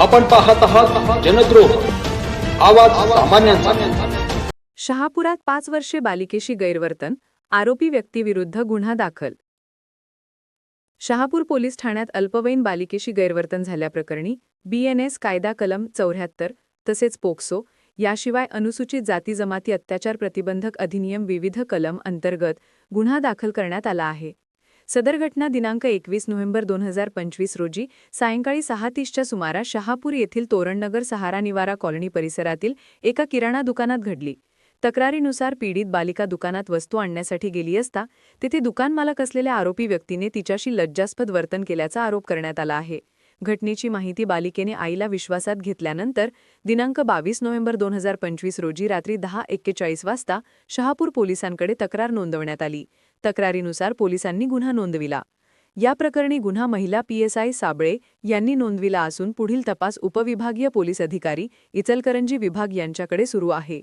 आपण पाहत आहात जनद्रोह. आवाज सामान्यांचा. शहापुरात पाच वर्षे बालिकेशी गैरवर्तन आरोपी व्यक्तीविरुद्ध गुन्हा दाखल. शहापूर पोलीस ठाण्यात अल्पवयीन बालिकेशी गैरवर्तन झाल्याप्रकरणी बीएनएस कायदा कलम चौऱ्याहत्तर तसेच पोक्सो याशिवाय अनुसूचित जाती जमाती अत्याचार प्रतिबंधक अधिनियम विविध कलम अंतर्गत गुन्हा दाखल करण्यात आला आहे. सदर घटना दिनांक एकवीस नोव्हेंबर दोन हजार पंचवीस रोजी सायंकाळी सहा तीसच्या सुमारास शहापूर येथील तोरणनगर सहारा निवारा कॉलनी परिसरातील एका किराणा दुकानात घडली. तक्रारीनुसार पीडित बालिका दुकानात वस्तू आणण्यासाठी गेली असता तेथे दुकान मालक असलेल्या आरोपी व्यक्तीने तिच्याशी लज्जास्पद वर्तन केल्याचा आरोप करण्यात आला आहे. घटनेची माहिती बालिकेने आईला विश्वासात घेतल्यानंतर दिनांक बावीस नोव्हेंबर दोन हजार पंचवीस रोजी रात्री दहा एक्केचाळीस वाजता शहापूर पोलिसांकडे तक्रार नोंदवण्यात आली. तक्रारीनुसार पोलिसांनी गुन्हा नोंदविला. या प्रकरणी गुन्हा महिला पीएसआय साबळे यांनी नोंदविला असून पुढील तपास उपविभागीय पोलीस अधिकारी इचलकरंजी विभाग यांच्याकडे सुरू आहे.